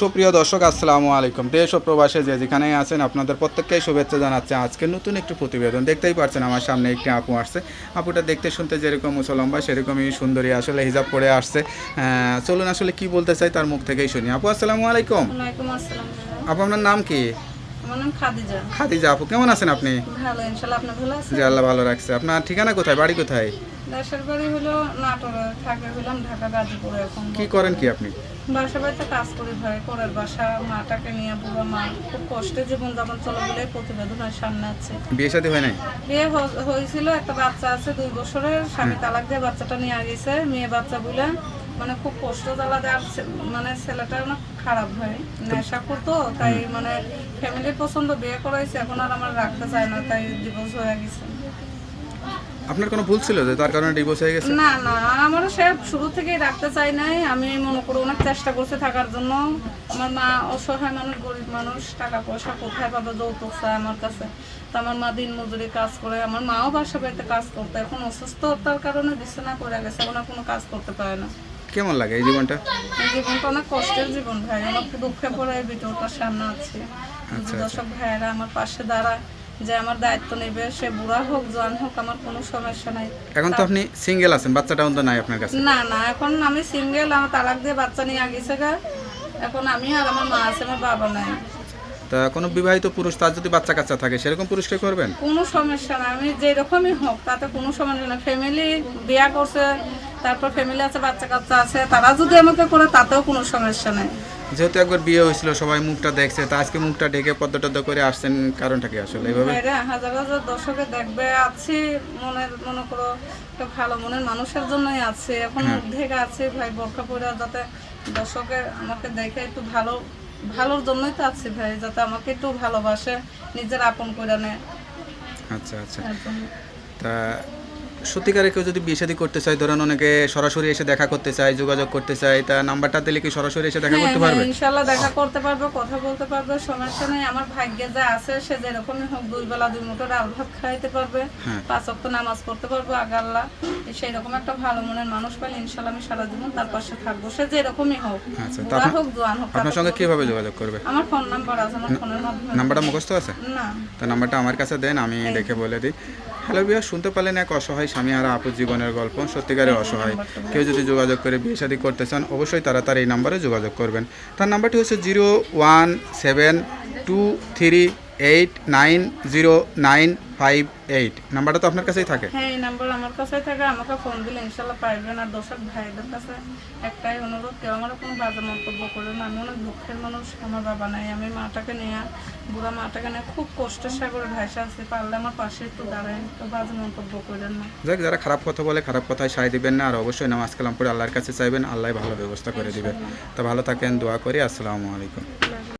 সুপ্রিয় দর্শক আসসালামু আলাইকুম। দেশ ও প্রবাসে যে যেখানেই আছেন আপনাদের প্রত্যেককেই শুভেচ্ছা জানাচ্ছে। আজকে নতুন একটি প্রতিবেদন দেখতেই পারছেন আমার সামনে একটি আপু আসছে। আপুটা দেখতে শুনতে যেরকম মুসলম্বা সেরকমই সুন্দরী আসলে হিজাব পরে আসছে। চলুন আসলে কি বলতে চাই তার মুখ থেকেই শুনি। আপু আসসালামু আলাইকুম। আপু আপনার নাম কি? আমার নাম খাদিজা। খাদিজা আপু কেমন আছেন আপনি? ভালো ইনশাল্লাহ আপনি ভালো আছেন? যে আল্লাহ ভালো রাখছে। আপনার ঠিকানা কোথায় বাড়ি কোথায়? দেশের বাড়ি হলো নাটোরে থাকে হলাম ঢাকা গাজীপুরে এখন কি করেন কি আপনি? বাসা বাড়িতে কাজ করি ভাই পরের বাসা মাটাকে নিয়ে বুড়ো মা। খুব কষ্টে জীবন যাপন চলে বলে প্রতিবেদন হয় সামনে আছে। বিয়ে শাদী হয় নাই? বিয়ে হয়েছিল একটা বাচ্চা আছে দুই বছরের স্বামী তালাক দিয়ে বাচ্চাটা নিয়ে গেছে মেয়ে বাচ্চা বলে মানে খুব কষ্ট জ্বালা দেয় আর মানে ছেলেটা অনেক খারাপ ভাই নেশা করতো তাই মানে ফ্যামিলির পছন্দ বিয়ে করাইছে এখন আর আমার রাখতে চায় না তাই ডিভোর্স হয়ে গেছে। আপনার কোনো ভুল ছিল যে তার কারণে ডিভোর্স হয়ে গেছে? না না আমারও সে শুরু থেকেই রাখতে চাই নাই আমি মনে করি অনেক চেষ্টা করছে থাকার জন্য। আমার মা অসহায় মানুষ গরিব মানুষ টাকা পয়সা কোথায় পাবে যৌতুক চায় আমার কাছে। তো আমার মা দিন মজুরি কাজ করে আমার মাও বাসা বাড়িতে কাজ করতো এখন অসুস্থতার কারণে বিছানা করে গেছে এখন আর কোনো কাজ করতে পারে না। কেমন লাগে এই জীবনটা? জীবনটা অনেক কষ্টের জীবন ভাই। অনেক দুঃখে পড়ে এই ভিডিওটার সামনে আছে। আচ্ছা। দর্শক ভাইয়েরা আমার পাশে দাঁড়ায় যে আমার দায়িত্ব নেবে সে বুড়া হোক জোয়ান হোক আমার কোনো সমস্যা নাই। এখন তো আপনি সিঙ্গেল আছেন বাচ্চাটাও তো নাই আপনার কাছে? না না এখন আমি সিঙ্গেল আমার তালাক দিয়ে বাচ্চা নিয়ে আগেছে গা। এখন আমি আর আমার মা আছে আমার বাবা নাই। তা কোনো বিবাহিত পুরুষ তার যদি বাচ্চা কাচ্চা থাকে সেরকম পুরুষকে করবেন? কোনো সমস্যা না। আমি যেরকমই হোক তাতে কোনো সমস্যা না ফ্যামিলি বিয়া করছে তারপর ফ্যামিলি আছে বাচ্চা কাচ্চা আছে তারা যদি আমাকে করে তাতেও কোনো সমস্যা নেই। যেহেতু একবার বিয়ে হয়েছিল সবাই মুখটা দেখছে তা আজকে মুখটা ঢেকে পদ্ম টদ্ম করে আসছেন কারণটা কি আসলে এইভাবে হাজার হাজার দর্শকে দেখবে আছি মনের মনে করো একটা ভালো মনের মানুষের জন্যই আছে। এখন মুখ ঢেকে আছে ভাই বোরখা পরে যাতে দর্শকে আমাকে দেখে একটু ভালো ভালোর জন্যই তো আছি ভাই যাতে আমাকে একটু ভালোবাসে নিজের আপন করে নেয়। আচ্ছা আচ্ছা। তা সত্যিকারে কেউ যদি বিয়ে শাদী করতে চায় ধরেন অনেকে সরাসরি এসে দেখা করতে চায় যোগাযোগ করতে চায় তা নাম্বারটা দিলে কি সরাসরি এসে দেখা হ্যাঁ, করতে হ্যাঁ, পারবে? ইনশাল্লাহ দেখা করতে পারবে কথা বলতে পারবে সমস্যা নেই আমার ভাগ্যে যা আছে সে যেরকমই হোক দুই বেলা দুই মুঠো ডাল ভাত খাইতে পারবে হ্যাঁ। পাঁচ অক্ট নামাজ পড়তে পারব আগাল্লাহ সেই রকম একটা ভালো মনের মানুষ পেলে ইনশাল্লাহ আমি সারা জীবন তার পাশে থাকব সে যেরকমই হোক আচ্ছা, বুড়া আপনার- হোক জোয়ান হোক আপনার সঙ্গে কীভাবে যোগাযোগ করবে? আমার ফোন নাম্বার আছে আমার ফোনের মাধ্যমে। নাম্বারটা মুখস্থ আছে? না। তা নাম্বারটা আমার কাছে দেন আমি দেখে বলে দিই। হ্যালো বিয়া শুনতে পারলেন এক অসহায় স্বামী আর আপু জীবনের গল্প সত্যিকারে অসহায়। কেউ যদি যোগাযোগ করে বিয়ে শাদী করতে চান, অবশ্যই তারা তার এই নাম্বারে যোগাযোগ করবেন। তার নাম্বারটি হচ্ছে zero one seven two three eight nine zero nine five eight নাম্বারটা তো আপনার কাছেই থাকে? হ্যাঁ এই নাম্বার আমার কাছে থাকে। আমাকে ফোন দিলে ইনশাল্লাহ পাইবেন। আর দর্শক ভাইদের কাছে একটাই অনুরোধ কেউ আমার কোনো বাজে মন্তব্য করে না। আমি অনেক দুঃখের মানুষ আমার বাবা নাই। আমি মাটাকে নিয়ে বুড়া মাটাকে নিয়ে খুব কষ্টের সাগরে ভাইসা আছি। পারলে আমার পাশে একটু দাঁড়ায় তো বাজে মন্তব্য করেন না। যাক যারা খারাপ কথা বলে খারাপ কথায় সায় দিবেন না। আর অবশ্যই নামাজ কালাম পড়ে আল্লাহর কাছে চাইবেন আল্লাহ ভালো ব্যবস্থা করে দিবেন। তা ভালো থাকেন দোয়া করি। আসসালামু আলাইকুম।